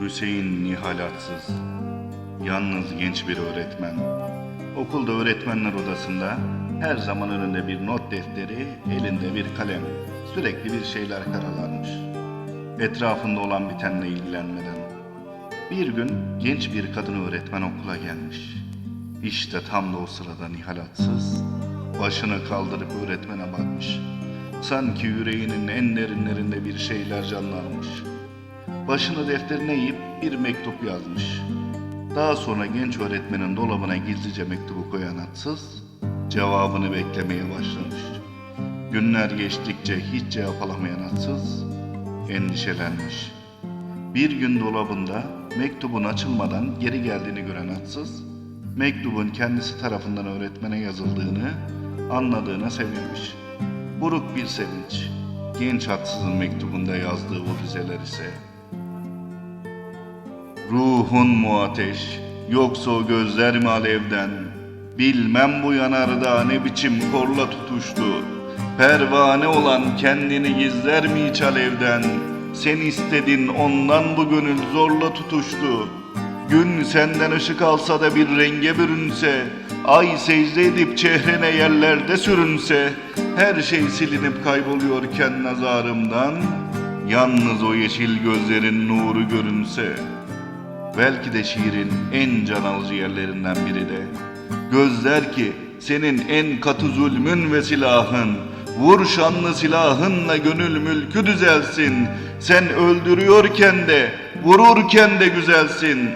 Hüseyin nihalatsız, yalnız genç bir öğretmen. Okulda öğretmenler odasında her zaman önünde bir not defteri, elinde bir kalem. Sürekli bir şeyler karalarmış. Etrafında olan bitenle ilgilenmeden. Bir gün genç bir kadın öğretmen okula gelmiş. İşte tam da o sırada nihalatsız, başını kaldırıp öğretmene bakmış. Sanki yüreğinin en derinlerinde bir şeyler canlanmış. Başını defterine eğip bir mektup yazmış. Daha sonra genç öğretmenin dolabına gizlice mektubu koyan atsız, cevabını beklemeye başlamış. Günler geçtikçe hiç cevap alamayan atsız, endişelenmiş. Bir gün dolabında mektubun açılmadan geri geldiğini gören atsız, mektubun kendisi tarafından öğretmene yazıldığını anladığına sevinmiş. Buruk bir sevinç. Genç atsızın mektubunda yazdığı o dizeler ise Ruhun mu ateş, yoksa o gözler mi alevden? Bilmem bu yanarda ne biçim korla tutuştu. Pervane olan kendini gizler mi hiç alevden? Sen istedin ondan bu gönül zorla tutuştu. Gün senden ışık alsa da bir renge bürünse, ay secde edip çehrene yerlerde sürünse, her şey silinip kayboluyorken nazarımdan, yalnız o yeşil gözlerin nuru görünse.'' Belki de şiirin en can alıcı yerlerinden biri de Gözler ki senin en katı zulmün ve silahın Vur şanlı silahınla gönül mülkü düzelsin. Sen öldürüyorken de vururken de güzelsin